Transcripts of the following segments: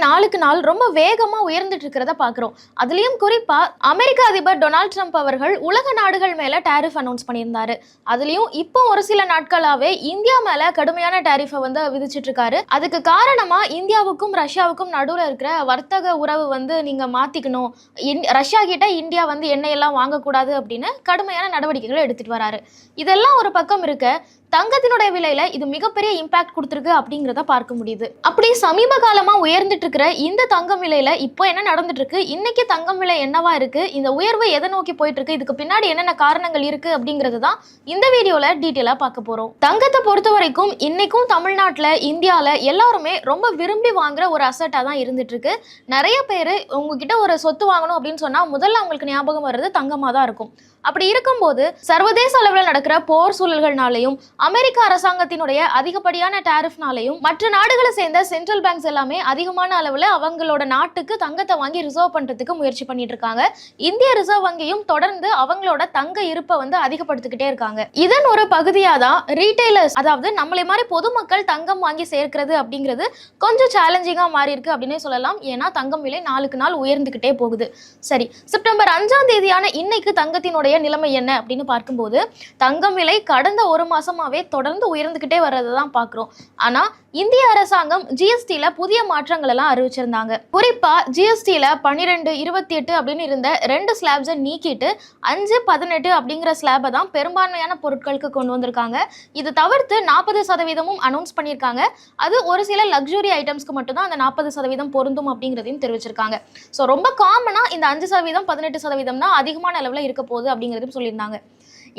நாளுக்கு நாள் ரொம்ப வேகமாக உயர்ந்துட்டு இருக்கிறத பார்க்குறோம் அதுலேயும் குறிப்பாக அமெரிக்க அதிபர் டொனால்ட் ட்ரம்ப் அவர்கள் உலக நாடுகள் மேலே டாரிஃப் அனௌன்ஸ் பண்ணியிருந்தாரு. அதுலேயும் இப்போ ஒரு சில நாட்களாகவே இந்தியா மேலே கடுமையான டாரிஃபை வந்து விதிச்சிட்டு இருக்காரு. அதுக்கு காரணமாக இந்தியாவுக்கும் ரஷ்யாவுக்கும் நடுவில் இருக்கிற வர்த்தக உறவு வந்து நீங்கள் மாற்றிக்கணும் இன்- ரஷ்யா கிட்ட இந்தியா வந்து எண்ணெய் எல்லாம் வாங்கக்கூடாது அப்படின்னு கடுமையான நடவடிக்கைகளை எடுத்துகிட்டு வராரு. இதெல்லாம் ஒரு பக்கம் இருக்க தங்கத்தினுடைய விலையில இது மிகப்பெரிய இம்பாக்ட் கொடுத்துருக்கு அப்படிங்கிறத பார்க்க முடியுது. அப்படி சமீப காலமாக உயர்ந்துட்டு இருக்கிற இந்த தங்கம் விலையில இப்போ என்ன நடந்துட்டு இருக்கு இன்னைக்கு தங்கம் விலை என்னவா இருக்கு? இந்த உயர்வு எதை நோக்கி போயிட்டு இருக்கு இதுக்கு பின்னாடி என்னென்ன காரணங்கள் இருக்கு அப்படிங்கிறது தான் இந்த வீடியோல டீட்டெயிலாக பார்க்க போறோம். தங்கத்தை பொறுத்த வரைக்கும் இன்னைக்கும் தமிழ்நாட்டில் இந்தியாவில் எல்லாருமே ரொம்ப விரும்பி வாங்குற ஒரு அசட்டாக தான் இருந்துட்டு இருக்கு நிறைய பேர் உங்ககிட்ட ஒரு சொத்து வாங்கணும் அப்படின்னு சொன்னால் முதல்ல அவங்களுக்கு ஞாபகம் வர்றது தங்கமாக தான் இருக்கும். அப்படி இருக்கும்போது சர்வதேச அளவில் நடக்கிற போர் சூழல்கள்னாலையும் அமெரிக்க அரசாங்கத்தினுடைய அதிகப்படியான டேரிஃப்னாலையும் மற்ற நாடுகளை சேர்ந்த சென்ட்ரல் பேங்க்ஸ் எல்லாமே அதிகமான அளவில் அவங்களோட நாட்டுக்கு தங்கத்தை வாங்கி ரிசர்வ் பண்ணுறதுக்கு முயற்சி பண்ணிட்டு இருக்காங்க. இந்திய ரிசர்வ் வங்கியும் தொடர்ந்து அவங்களோட தங்க இருப்பை வந்து அதிகப்படுத்திக்கிட்டே இருக்காங்க. இதன் ஒரு பகுதியாக தான் ரீட்டைலர்ஸ் அதாவது நம்மளை மாதிரி பொதுமக்கள் தங்கம் வாங்கி சேர்க்கிறது அப்படிங்கிறது கொஞ்சம் சேலஞ்சிங்காக மாறி இருக்கு அப்படின்னே சொல்லலாம். ஏன்னா தங்கம் விலை நாளுக்கு நாள் உயர்ந்துக்கிட்டே போகுது. சரி செப்டம்பர் அஞ்சாம் தேதியான இன்னைக்கு தங்கத்தினுடைய நிலைமை என்ன அப்படின்னு பார்க்கும்போது தங்கம் விலை கடந்த ஒரு மாசமாவே தொடர்ந்து உயர்ந்துக்கிட்டே வர்றதை தான் பார்க்குறோம். ஆனால் இந்திய அரசாங்கம் ஜிஎஸ்டியில் புதிய மாற்றங்கள் எல்லாம் அறிவிச்சிருந்தாங்க. குறிப்பா ஜிஎஸ்டியில் பன்னிரெண்டு இருபத்தி எட்டு அப்படின்னு இருந்த ரெண்டு ஸ்லாப்ஸை நீக்கிட்டு அஞ்சு பதினெட்டு அப்படிங்கிற ஸ்லாபை தான் பெரும்பான்மையான பொருட்களுக்கு கொண்டு வந்திருக்காங்க. இது தவிர்த்து நாற்பது சதவீதமும் அனௌன்ஸ் பண்ணியிருக்காங்க. அது ஒரு சில லக்ஸுரி ஐட்டம்ஸ்க்கு மட்டும்தான் அந்த நாற்பது சதவீதம் பொருந்தும் அப்படிங்கிறதையும் தெரிவிச்சிருக்காங்க. ஸோ ரொம்ப காமனாக இந்த அஞ்சு சதவீதம் பதினெட்டு சதவீதம் தான் அதிகமான அளவில் இருக்க போகுது அப்படிங்கிறதையும் சொல்லியிருந்தாங்க.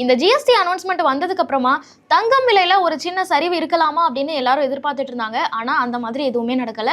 இந்த ஜிஎஸ்டி அனௌன்ஸ்மெண்ட் வந்ததுக்கு அப்புறமா தங்கம் விலையில ஒரு சின்ன சரிவு இருக்கலாமா அப்படின்னு எல்லாரும் எதிர்பார்த்துட்டு இருந்தாங்க. ஆனா அந்த மாதிரி எதுவுமே நடக்கல.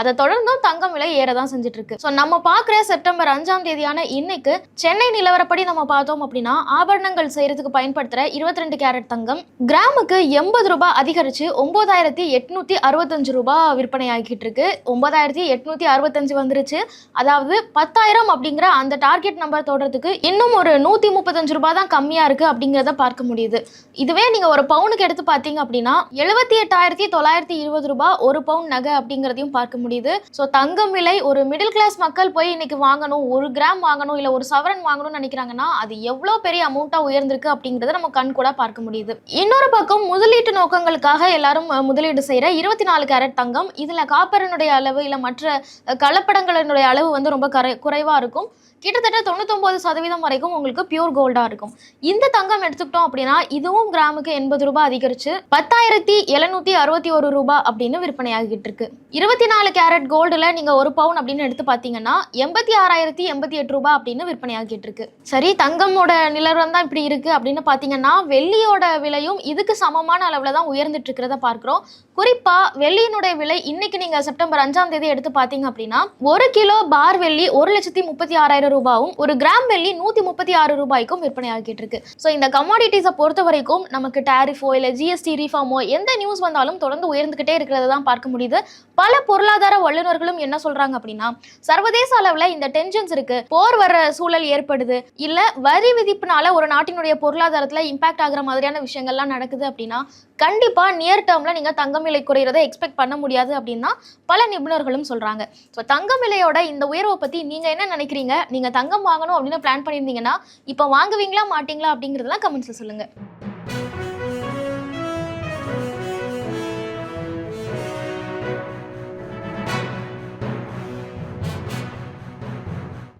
அதை தொடர்ந்தும் தங்கம் விலை ஏற தான் செஞ்சுட்டு இருக்கு ஸோ நம்ம பார்க்குற செப்டம்பர் அஞ்சாம் தேதியான இன்னைக்கு சென்னை நிலவரப்படி நம்ம பார்த்தோம் அப்படின்னா ஆபரணங்கள் செய்யறதுக்கு பயன்படுத்துற இருபத்தி ரெண்டு கேரட் தங்கம் கிராமுக்கு எண்பது ரூபாய் அதிகரிச்சு ஒன்பதாயிரத்தி எட்நூத்தி அறுபத்தஞ்சு ரூபாய் விற்பனை ஆகிட்டு இருக்கு ஒன்பதாயிரத்தி எட்நூத்தி அறுபத்தஞ்சு வந்துருச்சு. அதாவது பத்தாயிரம் அப்படிங்கிற அந்த டார்கெட் நம்பர் தொடர்றதுக்கு இன்னும் ஒரு நூத்தி முப்பத்தஞ்சு ரூபாய் தான் கம்மியா இருக்கு. அப்படிங்கிறத பார்க்க முடியுது. இதுவே நீங்க ஒரு பவுனுக்கு எடுத்து பார்த்தீங்க அப்படின்னா எழுபத்தி எட்டாயிரத்தி தொள்ளாயிரத்தி இருபது ரூபாய் ஒரு பவுன் நகை அப்படிங்கிறதையும் பார்க்க முடியுது. ஸோ தங்கம் விலை ஒரு மிடில் கிளாஸ் மக்கள் போய் இன்னைக்கு வாங்கணும் ஒரு கிராம் வாங்கணும் இல்லை ஒரு சவரன் வாங்கணும்னு நினைக்கிறாங்கன்னா அது எவ்வளோ பெரிய அமௌண்ட்டாக உயர்ந்திருக்கு அப்படிங்கிறத நம்ம கண் கூட பார்க்க முடியுது. இன்னொரு பக்கம் முதலீட்டு நோக்கங்களுக்காக எல்லாரும் முதலீடு செய்கிற இருபத்தி நாலு கேரட் தங்கம். இதில் காப்பரனுடைய அளவு இல்லை மற்ற கலப்படங்களினுடைய அளவு வந்து ரொம்ப கரை குறைவாக இருக்கும். கிட்டத்தட்ட தொண்ணூத்தொம்பது சதவீதம் வரைக்கும் உங்களுக்கு பியூர் கோல்டாக இருக்கும். இந்த தங்கம் எடுத்துக்கிட்டோம் அப்படின்னா இதுவும் கிராமுக்கு எண்பது ரூபாய் அதிகரிச்சு பத்தாயிரத்தி எழுநூத்தி அறுபத்தி ஒரு ரூபாய் அப்படின்னு விற்பனையாகிட்டு இருக்கு. இருபத்தி நாலு கேரட் கோல்டுல நீங்க ஒரு பவுன் அப்படின்னு எடுத்து பார்த்தீங்கன்னா எண்பத்தி ஆறாயிரத்தி எண்பத்தி எட்டு ரூபாய் அப்படின்னு விற்பனையாகிட்டு இருக்கு. சரி தங்கமோட நிலவரம் தான் இப்படி இருக்கு அப்படின்னு பார்த்தீங்கன்னா வெள்ளியோட விலையும் இதுக்கு சமமான அளவில் தான் உயர்ந்துட்டு இருக்கிறத பார்க்குறோம். குறிப்பா வெள்ளியினுடைய விலை இன்னைக்கு நீங்க செப்டம்பர் அஞ்சாம் தேதி எடுத்து பார்த்தீங்க அப்படின்னா ஒரு கிலோ பார் வெள்ளி ஒரு லட்சத்தி முப்பத்தி ஆறாயிரம் ரூபாயும் ஒரு கிராம் வெள்ளி நூத்தி முப்பத்தி ஆறு ரூபாய்க்கும் விற்பனை ஆகிட்டு இருக்கு. ஸோ இந்த கமாடிட்டிஸை பொறுத்த வரைக்கும் நமக்கு டேரிஃபோ இல்லை ஜிஎஸ்டி ரீஃபார்மோ எந்த நியூஸ் வந்தாலும் தொடர்ந்து உயர்ந்துகிட்டே இருக்கிறத தான் பார்க்க முடியுது. பல பொருளாதார வல்லுநர்களும் என்ன சொல்கிறாங்க அப்படின்னா சர்வதேச அளவில் இந்த டென்ஷன்ஸ் இருக்கு. போர் வர சூழல் ஏற்படுது. இல்லை வரி விதிப்புனால ஒரு நாட்டினுடைய பொருளாதாரத்தில் இம்பாக்ட் ஆகிற மாதிரியான விஷயங்கள்லாம் நடக்குது அப்படின்னா கண்டிப்பாக நியர் டேர்மில் நீங்கள் தங்கம் விலை குறையிறதை எக்ஸ்பெக்ட் பண்ண முடியாது அப்படின்னா பல நிபுணர்களும் சொல்கிறாங்க ஸோ தங்கம் விலையோட இந்த உயர்வை பற்றி நீங்கள் என்ன நினைக்கிறீங்க? நீங்கள் தங்கம் வாங்கணும் அப்படின்னு பிளான் பண்ணியிருந்தீங்கன்னா இப்போ வாங்குவீங்களா மாட்டீங்களா அப்படிங்கிறதெல்லாம் கமெண்ட்ஸில் சொல்லுங்கள்